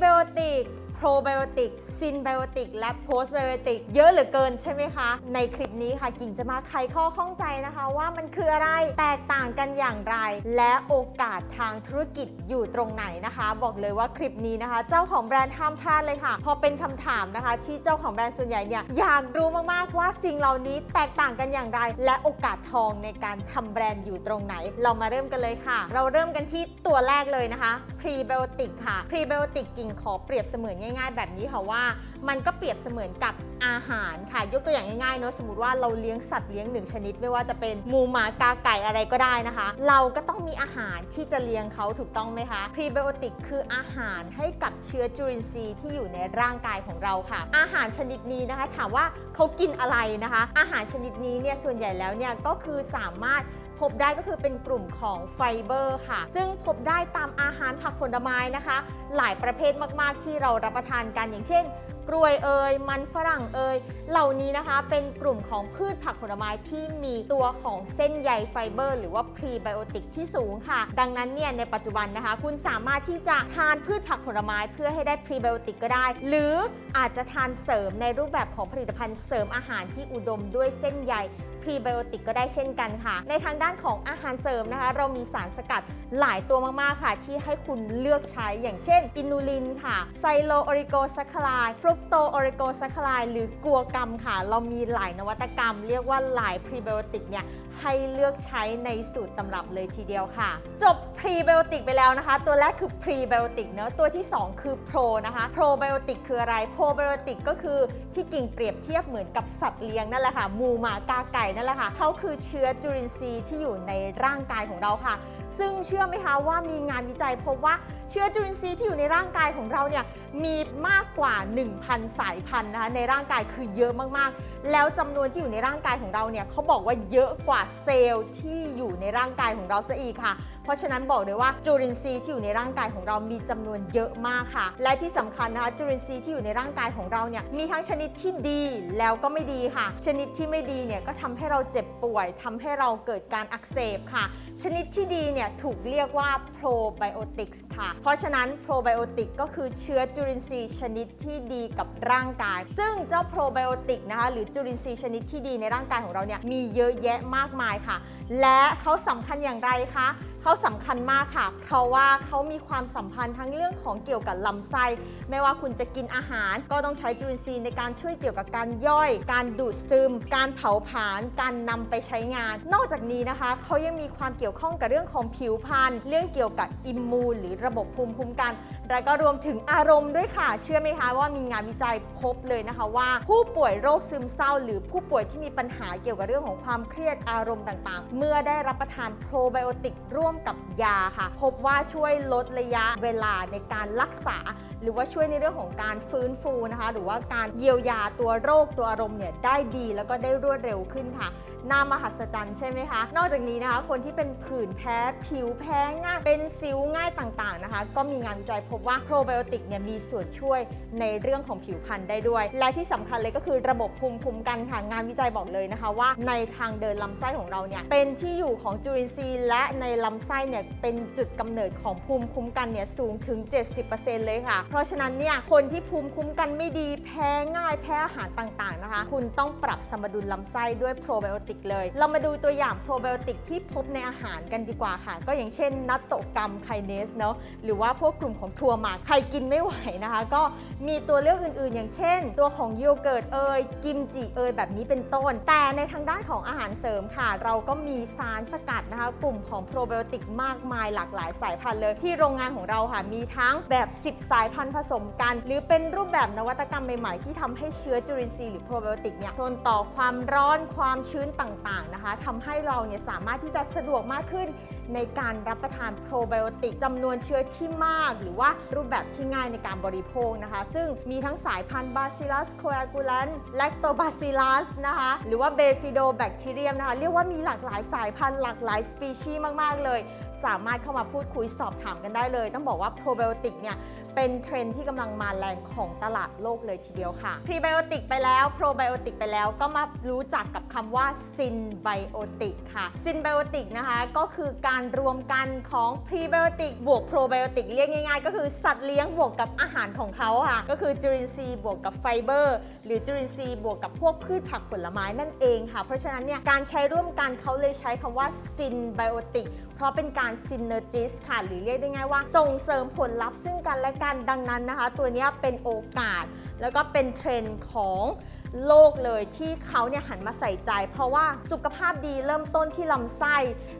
ไบโอติกโปรไบโอติกซินไบโอติกและโพสไบโอติกเยอะเหลือเกินใช่ไหมคะ ในคลิปนี้ค่ะกิ่งจะมาไขข้อข้องใจนะคะ ว่ามันคืออะไรแตกต่างกันอย่างไร และโอกาสทางธุรกิจอยู่ตรงไหนนะคะ บอกเลยว่าคลิปนี้นะคะ เจ้าของแบรนด์ห้ามพลาดเลยค่ะ พอเป็นคำถามนะคะ ที่เจ้าของแบรนด์ส่วนใหญ่เนี่ยอยากรู้มากๆว่าสิ่งเหล่านี้แตกต่างกันอย่างไร และโอกาสทองในการทำแบรนด์อยู่ตรงไหน เรามาเริ่มกันเลยค่ะ เราเริ่มกันที่ตัวแรกเลยนะคะ Prebiotic ค่ะ Prebiotic กิ่งขอเปรียบเสมือนง่าย ๆ แบบนี้ค่ะว่า มันก็เปรียบเสมือนกับอาหารค่ะ ยกตัวอย่างง่ายๆเนอะสมมติว่าเราเลี้ยงสัตว์เลี้ยงหนึ่งชนิด ไม่ว่าจะเป็นหมูหมากาไก่อะไรก็ได้นะคะ เราก็ต้องมีอาหารที่จะเลี้ยงเขาถูกต้องไหมคะ Prebiotic คืออาหารให้กับเชื้อจุลินทรีย์ที่อยู่ในร่างกายของเราค่ะ อาหารชนิดนี้นะคะ ถามว่าเขากินอะไรนะคะ อาหารชนิดนี้เนี่ยส่วนใหญ่แล้วเนี่ยก็คือสามารถ พบได้ก็คือเป็นกลุ่มของไฟเบอร์ค่ะ ซึ่งพบได้ตามอาหารผักผลไม้นะคะ หลายประเภทมากๆที่เรารับประทานกันอย่างเช่น กล้วยเอยมันฝรั่งเอยเหล่านี้นะคะเป็นกลุ่มของพืชผักผลไม้ที่มีตัวของเส้นใยไฟเบอร์ หรือว่าพรีไบโอติกที่สูงค่ะ ดังนั้นเนี่ยในปัจจุบันนะคะ คุณสามารถที่จะทานพืชผักผลไม้เพื่อให้ได้พรีไบโอติกก็ได้ หรืออาจจะทานเสริมในรูปแบบของผลิตภัณฑ์เสริมอาหารที่อุดมด้วยเส้นใยพรีไบโอติกก็ได้เช่นกันค่ะ ในทางด้านของอาหารเสริมนะคะ เรามีสารสกัดหลายตัวมาก ๆ ค่ะ ที่ให้คุณเลือกใช้อย่างเช่น อินูลินค่ะไซโลโอริโกซัคคลายฟรุกโตโอริโกซัคลายหรือกัวกรรมค่ะ เรามีหลายนวัตกรรม เรียกว่าหลายพรีไบโอติกเนี่ยให้เลือกใช้ในสูตรตำรับเลยทีเดียวค่ะ จบพรีไบโอติกไปแล้วนะคะ ตัวแรกคือพรีไบโอติกเนอะตัวที่ 2 คือโปรนะคะโปรไบโอติกคืออะไรโปรไบโอติกก็คือที่กิ่งเปรียบเทียบเหมือนกับสัตว์เลี้ยงนั่นแหละค่ะหมูหมากาไก่นั่นแหละค่ะเขาคือเชื้อจุลินทรีย์ที่อยู่ในร่างกายของเราค่ะ ซึ่งเชื่อไหมคะว่ามีงานวิจัยพบว่าเชื้อจุลินทรีย์ที่อยู่ในร่างกายของเราเนี่ยมีมากกว่า 1,000 สายพันธุ์นะคะในร่างกายคือเยอะมากๆ แล้วจำนวนที่อยู่ในร่างกายของเราเนี่ยเขาบอกว่าเยอะกว่าเซลล์ที่อยู่ในร่างกายของเราซะอีกค่ะ เพราะฉะนั้นบอกเลยว่าจุลินทรีย์ที่อยู่ในร่างกายของเรามีจำนวนเยอะมากค่ะ และที่สำคัญนะคะจุลินทรีย์ที่อยู่ในร่างกายของเราเนี่ยมีทั้งชนิดที่ดีแล้วก็ไม่ดีค่ะ ชนิดที่ไม่ดีเนี่ยก็ทำให้เราเจ็บป่วยทำให้เราเกิดการอักเสบค่ะ ชนิดที่ดีเนี่ยถูกเรียกว่า probiotics ค่ะ เพราะฉะนั้น probiotic ก็คือเชื้อจุลินทรีย์ชนิดที่ดีกับร่างกาย ซึ่งเจ้า probiotic นะคะหรือจุลินทรีย์ชนิดที่ดีในร่างกายของเราเนี่ยมีเยอะแยะมากมายค่ะ และเขาสำคัญอย่างไรคะเขาสำคัญมากค่ะ เพราะว่าเขามีความสัมพันธ์ทั้งเรื่องของเกี่ยวกับลำไส้ ไม่ว่าคุณจะกินอาหาร ก็ต้องใช้จุลินทรีย์ในการช่วยเกี่ยวกับการย่อย การดูดซึม การเผาผลาญ การนำไปใช้งาน นอกจากนี้นะคะเขายังมีความเกี่ยวข้องกับเรื่องของผิวพรรณ เรื่องเกี่ยวกับอิมมูนหรือระบบภูมิคุ้มกัน และก็รวมถึงอารมณ์ด้วยค่ะ เชื่อไหมคะว่ามีงานวิจัยพบเลยนะคะว่า ผู้ป่วยโรคซึมเศร้า หรือผู้ป่วยที่มีปัญหาเกี่ยวกับเรื่องของความเครียดอารมณ์ต่าง ๆ เมื่อได้รับประทานโปรไบโอติกร่วมกับยาค่ะ พบว่าช่วยลดระยะเวลาในการรักษา หรือว่าช่วยในเรื่องของการฟื้นฟูนะคะ หรือว่าการเยียวยาตัวโรคตัวอารมณ์เนี่ยได้ดีแล้วก็ได้รวดเร็วขึ้นค่ะน่ามหัศจรรย์ใช่ไหมคะ นอกจากนี้นะคะ คนที่เป็นผื่นแพ้ผิวแพ้ง่ายเป็นสิวง่ายต่างๆนะคะ ก็มีงานวิจัยพบว่าโปรไบโอติกเนี่ยมีส่วนช่วยในเรื่องของผิวพรรณได้ด้วย และที่สำคัญเลยก็คือระบบภูมิคุ้มกันค่ะงานวิจัยบอกเลยนะคะ ว่าในทางเดินลำไส้ของเราเนี่ยเป็นที่อยู่ของจุลินทรีย์และในลำไส้เนี่ยเป็นจุดกำเนิดของภูมิคุ้มกันเนี่ยสูงถึง 70%เลยค่ะ เพราะฉะนั้นเนี่ยคนที่ภูมิคุ้มกันไม่ดีแพ้ง่ายแพ้อาหารต่างๆนะคะ คุณต้องปรับสมดุลลำไส้ด้วยโปรไบโอติกเลย เรามาดูตัวอย่างโปรไบโอติกที่พบในอาหารกันดีกว่าค่ะ ก็อย่างเช่น นัตโตกรรมไคเนสเนาะหรือว่าพวกกลุ่มของถั่วหมากใครกินไม่ไหวนะคะ ก็มีตัวเลือกอื่นๆ อย่างเช่น ตัวของโยเกิร์ตเอยกิมจิเอยแบบนี้เป็นต้น แต่ในทางด้านของอาหารเสริมค่ะ เราก็มีสารสกัดนะคะ กลุ่มของโปรไบโอติกมากมายหลากหลายสายพันธุ์เลย ที่โรงงานของเราค่ะมีทั้งแบบ 10 สายพันธุ์ผสมกัน หรือเป็นรูปแบบนวัตกรรมใหม่ๆ ที่ทำให้เชื้อจุลินทรีย์หรือโปรไบโอติกเนี่ยทนต่อความร้อนความชื้นต่างๆนะคะทำให้เราเนี่ยสามารถที่จะสะดวกมากขึ้น ในการรับประทานโปรไบโอติกจำนวนเชื้อที่มาก หรือว่ารูปแบบที่ง่ายในการบริโภคนะคะ ซึ่งมีทั้งสายพันธุ์ Bacillus coagulant Lactobacillus นะคะหรือว่า Bifidobacterium นะคะ เรียกว่ามีหลากหลายสายพันธุ์หลากหลายสปีชีส์มาก ๆ เลย สามารถเข้ามาพูดคุยสอบถามกันได้เลย ต้องบอกว่าโปรไบโอติกเนี่ย เป็นเทรนด์ที่กำลังมาแรงของตลาดโลกเลยทีเดียวค่ะพรีไบโอติกไปแล้วโปรไบโอติกไปแล้วก็มารู้จักกับคำว่าซินไบโอติกค่ะซินไบโอติกนะคะก็คือการรวมกันของพรีไบโอติกบวกโปรไบโอติกเรียกง่ายๆ ก็คือสัตว์เลี้ยงบวกกับอาหารของเขาค่ะก็คือจุลินทรีย์บวกกับไฟเบอร์ หรือจุลินทรีย์บวกกับพวกพืชผักผลไม้นั่นเองค่ะ เพราะฉะนั้นเนี่ยการใช้ร่วมกันเขาเลยใช้คำว่าซินไบโอติกเพราะเป็นการซินเนอร์จิสค่ะ หรือเรียกได้ง่ายว่า ส่งเสริมผลลัพธ์ซึ่งกันและกันดังนั้นนะคะ ตัวนี้เป็นโอกาส แล้วก็เป็นเทรนด์ของโลกเลยที่เขาเนี่ยหันมาใส่ใจ เพราะว่าสุขภาพดีเริ่มต้นที่ลำไส้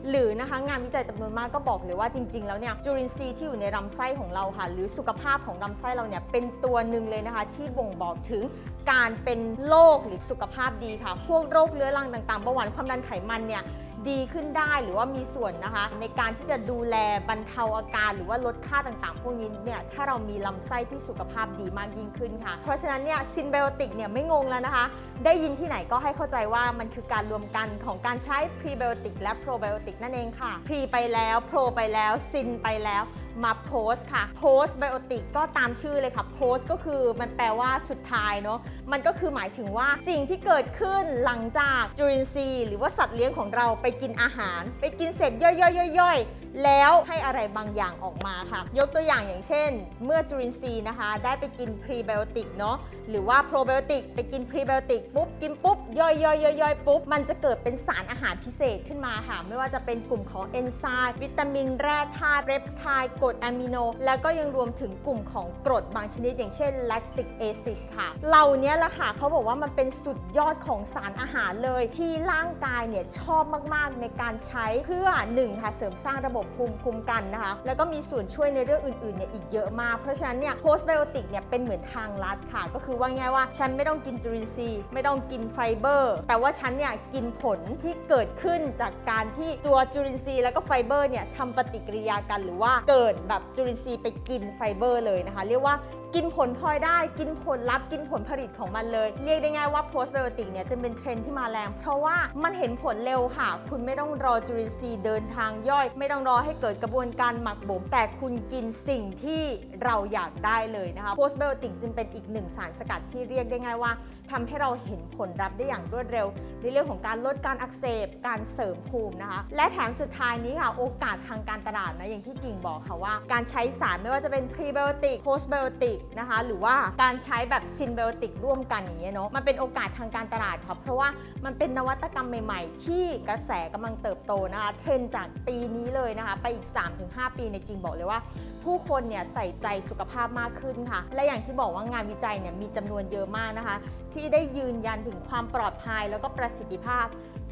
หรือนะคะงานวิจัยจำนวนมากก็บอกเลยว่าจริง ๆ แล้วเนี่ยจุลินทรีย์ที่อยู่ในลำไส้ของเราค่ะ หรือสุขภาพของลำไส้เราเนี่ยเป็นตัวหนึ่งเลยนะคะ ที่บ่งบอกถึงการเป็นโรคหรือสุขภาพดีค่ะ พวกโรคเรื้อรังต่างๆเบาหวานความดันไขมันเนี่ย ดีขึ้นได้หรือว่ามีส่วนนะคะ ในการที่จะดูแลบรรเทาอาการ หรือว่าลดค่าต่างๆ พวกนี้เนี่ยถ้าเรามีลำไส้ที่สุขภาพดีมากยิ่งขึ้นค่ะ เพราะฉะนั้นเนี่ยซินไบโอติกเนี่ยไม่งงแล้วนะคะ ได้ยินที่ไหนก็ให้เข้าใจว่ามันคือการรวมกันของการใช้พรีไบโอติกและโปรไบโอติกนั่นเองค่ะพรีไปแล้วโปรไปแล้วซินไปแล้ว มาโพสค่ะโพสไบโอติกก็ตามชื่อเลยค่ะโพสก็คือมันแปลว่าสุดท้ายเนาะมันก็คือหมายถึงว่าสิ่งที่เกิดขึ้นหลังจากจุลินทรีย์หรือว่าสัตว์เลี้ยงของเราไปกินอาหาร ไปกินเสร็จย่อยๆๆ แล้วให้อะไรบางอย่างออกมาค่ะ ยกตัวอย่างอย่างเช่น เมื่อจุลินทรีย์นะคะ ได้ไปกินพรีไบโอติกเนาะหรือว่าโปรไบโอติกไปกินพรีไบโอติกปุ๊บกินปุ๊บย่อยๆๆๆปุ๊บมันจะเกิดเป็นสารอาหารพิเศษขึ้นมาค่ะ ไม่ว่าจะเป็นกลุ่มของเอนไซม์วิตามินแร่ธาตุเรปไทด์กรดอะมิโน แล้วก็ยังรวมถึงกลุ่มของกรดบางชนิด อย่างเช่นแลคติกแอซิดค่ะ เหล่านี้แหละค่ะเขาบอกว่ามันเป็นสุดยอดของสารอาหารเลย ที่ร่างกายเนี่ยชอบมากๆในการใช้เพื่อหนึ่งค่ะเสริมสร้างระบบภูมิคุ้มกันนะคะ แล้วก็มีส่วนช่วยในเรื่องอื่นๆเนี่ยอีกเยอะมาก เพราะฉะนั้นเนี่ยโพสต์ไบโอติกเนี่ยเป็นเหมือนทางลัดค่ะ ก็คือว่าง่ายว่าฉันไม่ต้องกินจุลินทรีย์ไม่ต้องกินไฟเบอร์ แต่ว่าฉันเนี่ยกินผลที่เกิดขึ้นจากการที่ตัวจุลินทรีย์แล้วก็ไฟเบอร์เนี่ยทำปฏิกิริยากันหรือว่าเกิดแบบจุลินทรีย์ไปกินไฟเบอร์เลยนะคะ เรียกว่ากินผลพลอยได้กินผลลัพธ์กินผลผลิตของมันเลย เรียกได้ง่ายว่าโพสต์ไบโอติกเนี่ยจะเป็นเทรนที่มาแรง เพราะว่ามันเห็นผลเร็วค่ะ คุณไม่ต้องรอจุลินทรีย์เดินทางย่อย ไม่ต้องรอให้เกิดกระบวนการหมักบ่มแต่คุณกินสิ่งที่เราอยากได้เลยนะคะโพสไบโอติกจึงเป็นอีกหนึ่งสารสกัดที่เรียกได้ง่ายว่าทำให้เราเห็นผลลัพธ์ได้อย่างรวดเร็ว ในเรื่องของการลดการอักเสบ การเสริมภูมินะคะ และแถมสุดท้ายนี้ค่ะโอกาสทางการตลาดนะอย่างที่กิ่งบอกค่ะว่า การใช้สารไม่ว่าจะเป็นพรีไบโอติกโพสไบโอติกนะคะหรือว่าการใช้แบบซินไบโอติกร่วมกันอย่างเงี้ยเนาะมันเป็นโอกาสทางการตลาดค่ะเพราะว่ามันเป็นนวัตกรรมใหม่ ๆ ที่กระแสกำลังเติบโตนะคะเทรนจากปีนี้เลยนะคะ ไปอีก 3-5 ปีในกิ่งบอกเลยว่า ผู้คนเนี่ยใส่ใจสุขภาพมากขึ้นค่ะ และอย่างที่บอกว่างานวิจัยเนี่ยมีจำนวนเยอะมากนะคะ ที่ได้ยืนยันถึงความปลอดภัยแล้วก็ประสิทธิภาพ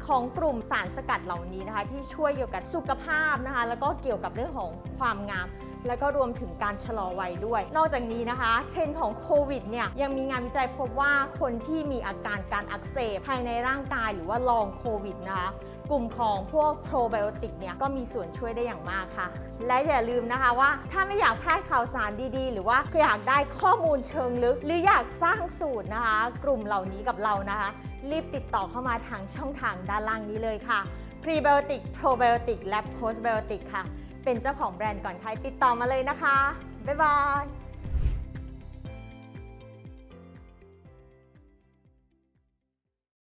ของกลุ่มสารสกัดเหล่านี้นะคะ ที่ช่วยเกี่ยวกับสุขภาพนะคะ แล้วก็เกี่ยวกับเรื่องของความงาม แล้วก็รวมถึงการชะลอวัยด้วย นอกจากนี้นะคะเทรนด์ของโควิดเนี่ยยังมีงานวิจัยพบว่าคนที่มีอาการการอักเสบภายในร่างกายหรือว่าลองโควิดนะคะกลุ่มของพวกโปรไบโอติกเนี่ยก็มีส่วนช่วยได้อย่างมากค่ะ และอย่าลืมนะคะว่าถ้าไม่อยากพลาดข่าวสารดีๆ หรือว่าอยากได้ข้อมูลเชิงลึก หรืออยากสร้างสูตรนะคะ กลุ่มเหล่านี้กับเรานะคะ รีบติดต่อเข้ามาทางช่องทางด้านล่างนี้เลยค่ะ Prebiotic Probiotic และ Postbiotic ค่ะ เป็นเจ้าของแบรนด์ก่อนใครติดต่อมาเลยนะคะ บ๊ายบาย